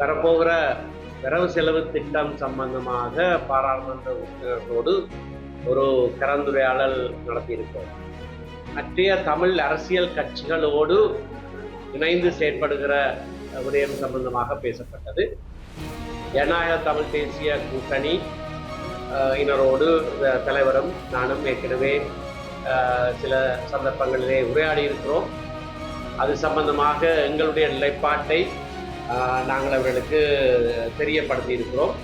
வரப்போகிற வரவு செலவு திட்டம் சம்பந்தமாக பாராளுமன்ற உறுப்பினர்களோடு ஒரு கலந்துரையாடல் நடத்தியிருக்கிறோம். மற்றைய தமிழ் அரசியல் கட்சிகளோடு இணைந்து செயற்படுகிற விடயம் சம்பந்தமாக பேசப்பட்டது. ஜனநாயக தமிழ் தேசிய கூட்டணி இனரோடு தலைவரும் நானும் ஏற்கனவே சில சந்தர்ப்பங்களிலே உரையாடி இருக்கிறோம் அது சம்பந்தமாக எங்களுடைய நிலைப்பாட்டை நாங்கள் அவர்களுக்கு தெரியப்படுத்தி இருக்கிறோம்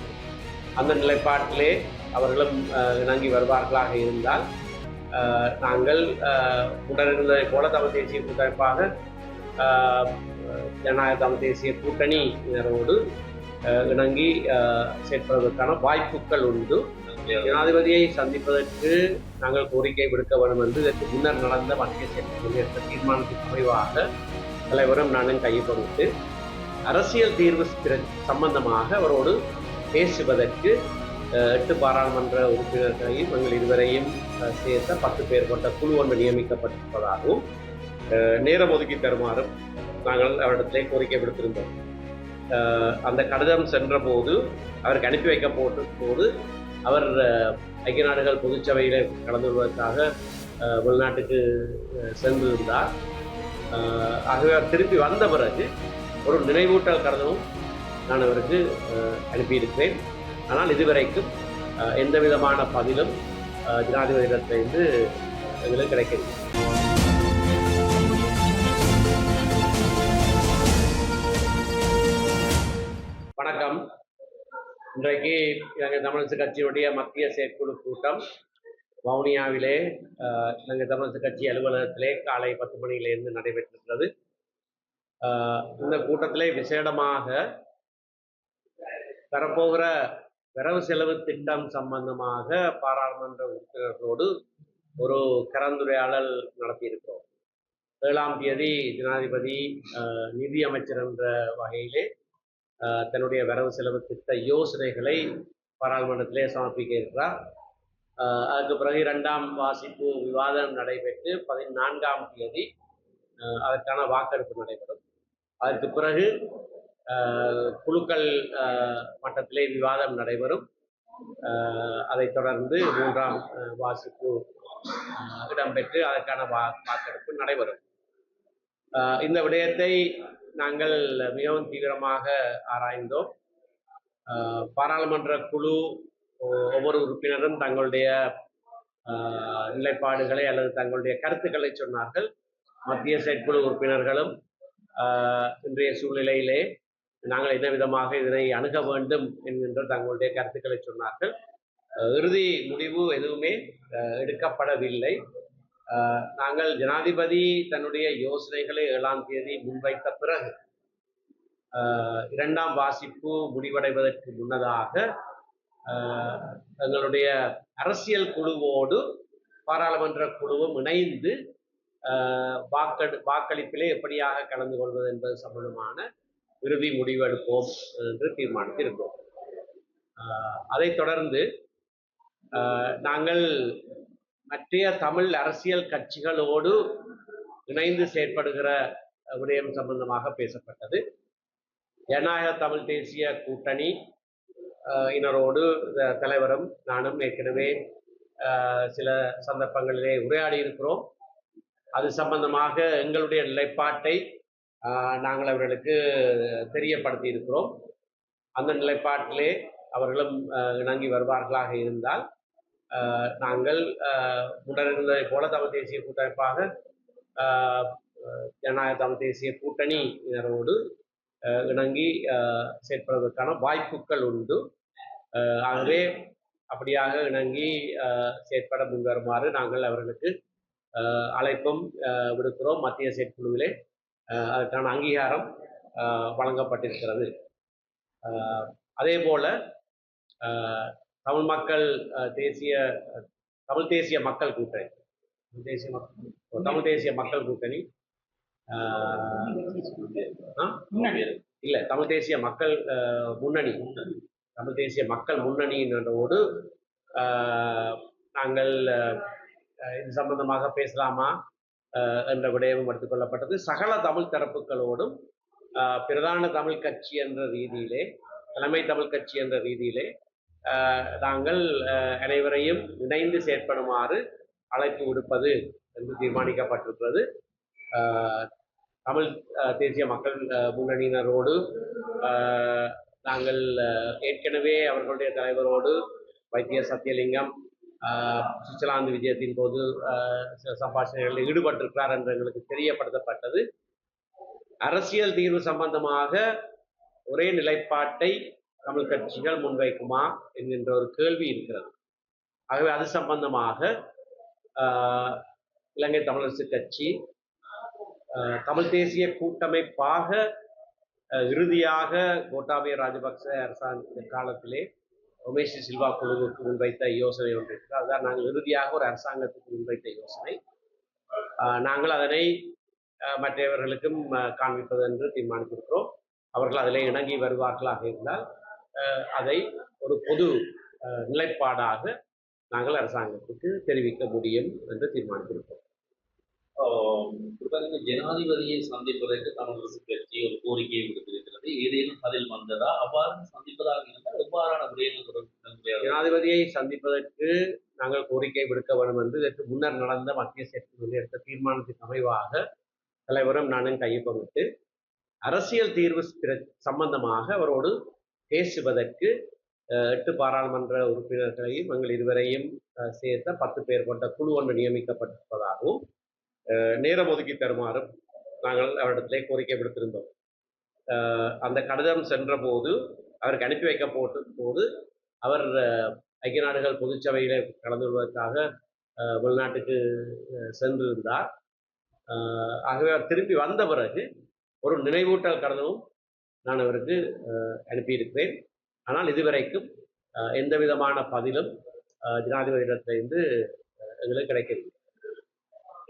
அந்த நிலைப்பாட்டிலே அவர்களும் இணங்கி வருவார்களாக இருந்தால் நாங்கள் ஆஹ், உடனிருந்ததை போல தமிழ் தேசிய கூட்டமைப்பாக ஜனநாயக தமிழ் தேசிய கூட்டணியினரோடு இணங்கி ஆஹ், செயற்படுவதற்கான வாய்ப்புகள் உண்டு. ஜனாதிபதியை சந்திப்பதற்கு நாங்கள் கோரிக்கை விடுக்க வேண்டும் என்று இதற்கு முன்னர் நடந்த மத்திய செயற்குழு எடுத்த தீர்மானத்தின் குறைவாக தலைவரும் நானும் கையொப்பமிட்டு அரசியல் தீர்வு சம்பந்தமாக அவரோடு பேசுவதற்கு எட்டு பாராளுமன்ற உறுப்பினர்களையும் எங்கள் இருவரையும் சேர்த்த பத்து பேர் கொண்ட குழு ஒன்று நியமிக்கப்பட்டிருப்பதாகவும் நேரம் ஒதுக்கி தருமாறும் நாங்கள் அவரிடத்திலே கோரிக்கை விடுத்திருந்தோம். அந்த கடிதம் சென்றபோது அவருக்கு அனுப்பி வைக்கப்பட்ட போது அவர் ஐக்கிய நாடுகள் பொதுச்சபையில் கலந்து கொள்வதற்காக வெளிநாட்டுக்கு சென்றிருந்தார். ஆகவே அவர் திருப்பி வந்த பிறகு ஒரு நினைவூட்டல் கருதவும் நான் அவருக்கு அனுப்பியிருக்கிறேன். ஆனால் இதுவரைக்கும் எந்த விதமான பதிலும் ஜனாதிபதியிடத்திலிருந்து எங்களுக்கு கிடைக்கிறது வணக்கம். இன்றைக்கு இலங்கை தமிழரசு கட்சியுடைய மத்திய செயற்குழு கூட்டம் வவுனியாவிலே இலங்கை தமிழரசு கட்சி அலுவலகத்திலே காலை பத்து மணியிலிருந்து நடைபெற்றிருக்கிறது. இந்த கூட்டத்திலே விசேடமாக வரப்போகிற வரவு செலவு திட்டம் சம்பந்தமாக பாராளுமன்ற உறுப்பினர்களோடு ஒரு கலந்துரையாடல் நடத்தியிருக்கிறோம். ஏழாம் தேதி ஜனாதிபதி நிதி அமைச்சர் என்ற வகையிலே தன்னுடைய வரவு செலவு திட்ட யோசனைகளை பாராளுமன்றத்திலே சமர்ப்பிக்க இருக்கிறார் அதுக்கு பிறகு இரண்டாம் வாசிப்பு விவாதம் நடைபெற்று பதினான்காம் தேதி அதற்கான வாக்கெடுப்பு நடைபெறும். அதற்கு பிறகு குழுக்கள் மட்டத்திலே விவாதம் நடைபெறும். அதைத் தொடர்ந்து மூன்றாம் வாசிப்பு இடம்பெற்று அதற்கான வா வாக்கெடுப்பு நடைபெறும். இந்த விடயத்தை நாங்கள் மிகவும் தீவிரமாக ஆராய்ந்தோம். பாராளுமன்ற குழு ஒவ்வொரு உறுப்பினரும் தங்களுடைய நிலைப்பாடுகளை அல்லது தங்களுடைய கருத்துக்களை சொன்னார்கள். மத்திய செயற்குழு உறுப்பினர்களும் இன்றைய சூழ்நிலையிலே நாங்கள் என்ன விதமாக இதனை அணுக வேண்டும் என்கின்ற தங்களுடைய கருத்துக்களை சொன்னார்கள். இறுதி முடிவு எதுவுமே எடுக்கப்படவில்லை. நாங்கள் ஜனாதிபதி தன்னுடைய யோசனைகளை ஏழாம் தேதி முன்வைத்த பிறகு இரண்டாம் வாசிப்பு முடிவடைவதற்கு முன்னதாக தங்களுடைய எங்களுடைய அரசியல் குழுவோடு பாராளுமன்ற குழுவும் இணைந்து வாக்கெடு வாக்களிப்பிலே எப்படியாக கலந்து கொள்வது என்பது சம்பந்தமான இறுதி முடிவெடுப்போம் என்று தீர்மானித்திருக்கிறோம். அதைத் தொடர்ந்து நாங்கள் மற்றைய தமிழ் அரசியல் கட்சிகளோடு இணைந்து செயற்படுகிற விடயம் சம்பந்தமாக பேசப்பட்டது. ஜனநாயக தமிழ் தேசிய கூட்டணி இனரோடு தலைவரும் நானும் ஏற்கனவே சில சந்தர்ப்பங்களிலே உரையாடி இருக்கிறோம் அது சம்பந்தமாக எங்களுடைய நிலைப்பாட்டை நாங்கள் அவர்களுக்கு தெரியப்படுத்தி இருக்கிறோம். அந்த நிலைப்பாட்டிலே அவர்களும் இணங்கி வருவார்களாக இருந்தால் நாங்கள் அஹ், போல தமிழ் தேசிய கூட்டமைப்பாக ஜனநாயக தமிழ் தேசிய கூட்டணியினரோடு இணங்கி செயற்படுவதற்கான வாய்ப்புகள் உண்டு. ஆகவே அப்படியாக இணங்கி அஹ், செயற்பட முன்வருமாறு நாங்கள் அவர்களுக்கு அழைப்பும் விடுக்கிறோம் மத்திய செயற்குழுவிலே. அதற்கான அங்கீகாரம் வழங்கப்பட்டிருக்கிறது. அதே போல தமிழ் மக்கள் தேசிய தமிழ் தேசிய மக்கள் கூட்டணி. தமிழ் தேசிய மக்கள் தமிழ் தேசிய மக்கள் கூட்டணி. இல்லை தமிழ் தேசிய மக்கள் முன்னணி. தமிழ் தேசிய மக்கள் முன்னணியினரோடு நாங்கள் இது சம்பந்தமாக பேசலாமா? என்ற விடயமும் எடுத்துக்கொள்ளப்பட்டது சகல தமிழ் தரப்புகளோடும் பிரதான தமிழ் கட்சி என்ற ரீதியிலே தலைமை தமிழ் கட்சி என்ற ரீதியிலே நாங்கள் அனைவரையும் இணைந்து செயற்படுமாறு அழைப்பு விடுப்பது என்று தீர்மானிக்கப்பட்டிருக்கிறது. தமிழ் தேசிய மக்கள் முன்னணியினரோடு நாங்கள் ஏற்கனவே அவர்களுடைய தலைவரோடு வைத்திய சத்தியலிங்கம் சுவிட்சர்லாந்து விஜயத்தின் போது சில சம்பாஷணைகளில் ஈடுபட்டிருக்கிறார் என்று எங்களுக்கு தெரியப்படுத்தப்பட்டது. அரசியல் தீர்வு சம்பந்தமாக ஒரே நிலைப்பாட்டை தமிழ் கட்சிகள் முன்வைக்குமா என்கின்ற ஒரு கேள்வி இருக்கிறது. ஆகவே அது சம்பந்தமாக இலங்கை தமிழரசு கட்சி தமிழ் தேசிய கூட்டமைப்பாக இறுதியாக கோட்டாபய ராஜபக்ச அரசாங்க காலத்திலே உமேஷ் சில்வா குழுவுக்கு முன்வைத்த யோசனை ஒன்று இருக்கு அதுதான் நாங்கள் இறுதியாக ஒரு அரசாங்கத்துக்கு முன்வைத்த யோசனை. நாங்கள் அதனை மற்றவர்களுக்கும் காண்பிப்பது என்று தீர்மானித்திருக்கிறோம். அவர்கள் அதில் இணங்கி வருவார்களாக இருந்தால் அதை ஒரு பொது நிலைப்பாடாக நாங்கள் அரசாங்கத்துக்கு தெரிவிக்க முடியும் என்று தீர்மானித்திருக்கிறோம். ஜனாதிபதியை சந்திப்பதற்கு காங்கிரஸ் கட்சி ஒரு கோரிக்கையை விடுத்திருக்கிறது. ஏதேனும் அதில் வந்ததா? அவ்வாறு சந்திப்பதாக இருந்தால் எவ்வாறான விடயங்கள் ஜனாதிபதியை சந்திப்பதற்கு நாங்கள் கோரிக்கை விடுக்க வேண்டும் என்று இதற்கு முன்னர் நடந்த மத்திய செயற்குழு எடுத்த தீர்மானத்தின் அமைவாக தலைவரும் நானும் கையொப்பமிட்டு அரசியல் தீர்வு சம்பந்தமாக அவரோடு பேசுவதற்கு எட்டு பாராளுமன்ற உறுப்பினர்களையும் எங்கள் இருவரையும் சேர்த்த பத்து பேர் கொண்ட குழு ஒன்று நியமிக்கப்பட்டிருப்பதாகவும் நேரம் ஒதுக்கி தருமாறும் நாங்கள் அவரிடத்திலே கோரிக்கை விடுத்திருந்தோம். அந்த கடிதம் சென்றபோது அவருக்கு அனுப்பி வைக்க போட்ட போது அவர் ஐக்கிய நாடுகள் பொதுச்சபையில் கலந்து கொள்வதற்காக வெளிநாட்டுக்கு சென்றிருந்தார். ஆகவே அவர் திரும்பி வந்த பிறகு ஒரு நினைவூட்டல் கடிதமும் நான் அவருக்கு அனுப்பியிருக்கிறேன். ஆனால் இதுவரைக்கும் எந்த விதமான பதிலும் ஜனாதிபதியிடத்திலிருந்து எங்களுக்கு கிடைக்கிறது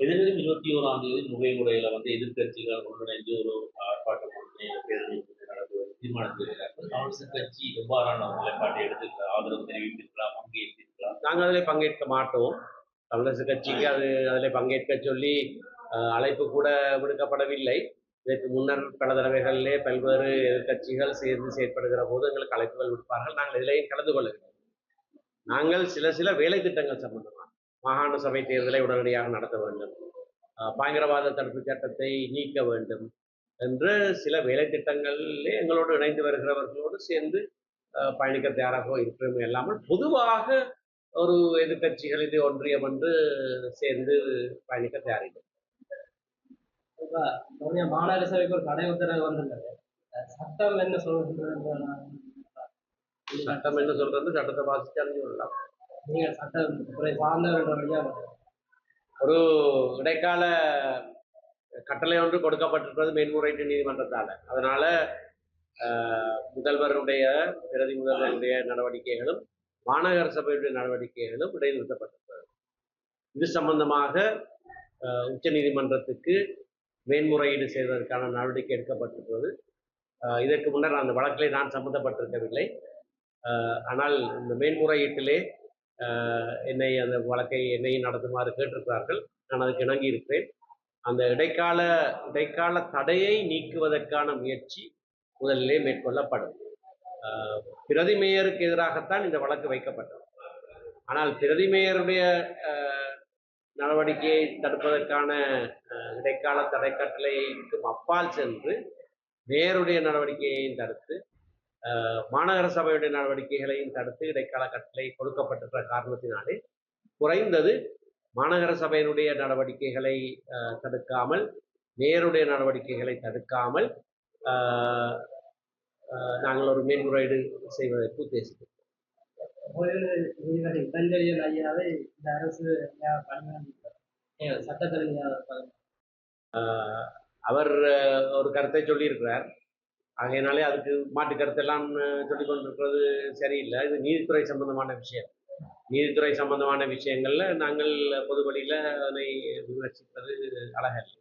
எதிர்வரும் இருபத்தி ஓராம் தேதி நுகைமுறையில வந்து எதிர்க்கட்சிகள் ஒன்றிணைந்து ஒரு ஆர்ப்பாட்டம் ஒன்றை பேரணி நடத்துவது தீர்மானித்திருக்கிறார்கள் கட்சி எவ்வாறான நிலைப்பாட்டை எடுத்திருக்கிறார் ஆதரவு தெரிவித்திருக்கலாம் பங்கேற்றிருக்கலாம். நாங்கள் அதில் பங்கேற்க மாட்டோம். காங்கிரஸ் கட்சிக்கு அது அதில் பங்கேற்க சொல்லி அஹ், அழைப்பு கூட விடுக்கப்படவில்லை. இதற்கு முன்னர் பல தடவைகளிலே பல்வேறு எதிர்கட்சிகள் சேர்ந்து செயற்படுகிற போது எங்களுக்கு அழைப்புகள் விடுப்பார்கள். நாங்கள் இதிலேயும் கலந்து கொள்ளவில்லை. நாங்கள் சில சில வேலை திட்டங்கள் சம்பந்தமாக மாகாண சபை தேர்தலை உடனடியாக நடத்த வேண்டும். பயங்கரவாத தடுப்பு சட்டத்தை நீக்க வேண்டும் என்று சில வேலை திட்டங்களிலே எங்களோடு இணைந்து வருகிறவர்களோடு சேர்ந்து பயணிக்க தயாராக இருக்கிறோம் இல்லாமல் பொதுவாக ஒரு எதிர்க்கட்சிகள் இது ஒன்றியம் என்று சேர்ந்து பயணிக்க தயாரிக்கும். மாநகர சபைக்கு ஒரு கடை உத்தரவு அஹ் சட்டம் என்ன சொல்றது சட்டம் என்ன சொல்றது? சட்டத்தை வாசிச்சு அறிஞ்சு கொள்ளலாம் நீங்கள் சட்டம் துறை ஒரு இடைக்கால கட்டளை ஒன்று கொடுக்கப்பட்டிருப்பது மேன்முறையீட்டு நீதிமன்றத்தால். அதனால முதல்வருடைய பிரதி முதல்வருடைய நடவடிக்கைகளும் மாநகர சபையுடைய நடவடிக்கைகளும் இடைநிறுத்தப்பட்டிருக்கிறது இது சம்பந்தமாக உச்ச நீதிமன்றத்துக்கு மேன்முறையீடு செய்வதற்கான நடவடிக்கை எடுக்கப்பட்டிருக்கிறது. இதற்கு முன்னர் அந்த வழக்கிலே நான் சம்பந்தப்பட்டிருக்கவில்லை. ஆனால் இந்த மேன்முறையீட்டிலே என்னை அந்த வழக்கை என்னையும் நடத்துமாறு கேட்டிருக்கிறார்கள். நான் அதுக்கு இணங்கி இருக்கிறேன். அந்த இடைக்கால இடைக்கால தடையை நீக்குவதற்கான முயற்சி முதலிலே மேற்கொள்ளப்படும். பிரதி மேயருக்கு எதிராகத்தான் இந்த வழக்கு வைக்கப்பட்டது. ஆனால் பிரதி மேயருடைய நடவடிக்கையை தடுப்பதற்கான இடைக்கால தடை கட்டளைக்கும் அப்பால் சென்று மேயருடைய நடவடிக்கையையும் தடுத்து மாநகர சபையுடைய நடவடிக்கைகளையும் தடுத்து இடைக்கால கட்டளை கொடுக்கப்பட்டிருக்கிற காரணத்தினாலே குறைந்தது மாநகர சபையினுடைய நடவடிக்கைகளை தடுக்காமல் மேயருடைய நடவடிக்கைகளை தடுக்காமல் நாங்கள் ஒரு மேன்முறையீடு செய்வதற்கு உத்தேசிக்கிறோம் ஐயாவை இந்த அரசு. ஆஹ், அவர் ஒரு கருத்தை சொல்லியிருக்கிறார் ஆகையினாலே அதுக்கு மாட்டு கருத்தெல்லாம் சொல்லி கொண்டிருக்கிறது சரியில்லை. இது நீதித்துறை சம்பந்தமான விஷயம். நீதித்துறை சம்பந்தமான விஷயங்கள்ல நாங்கள் பொது வழியில அதனை விமர்சிப்பது அழகல்ல.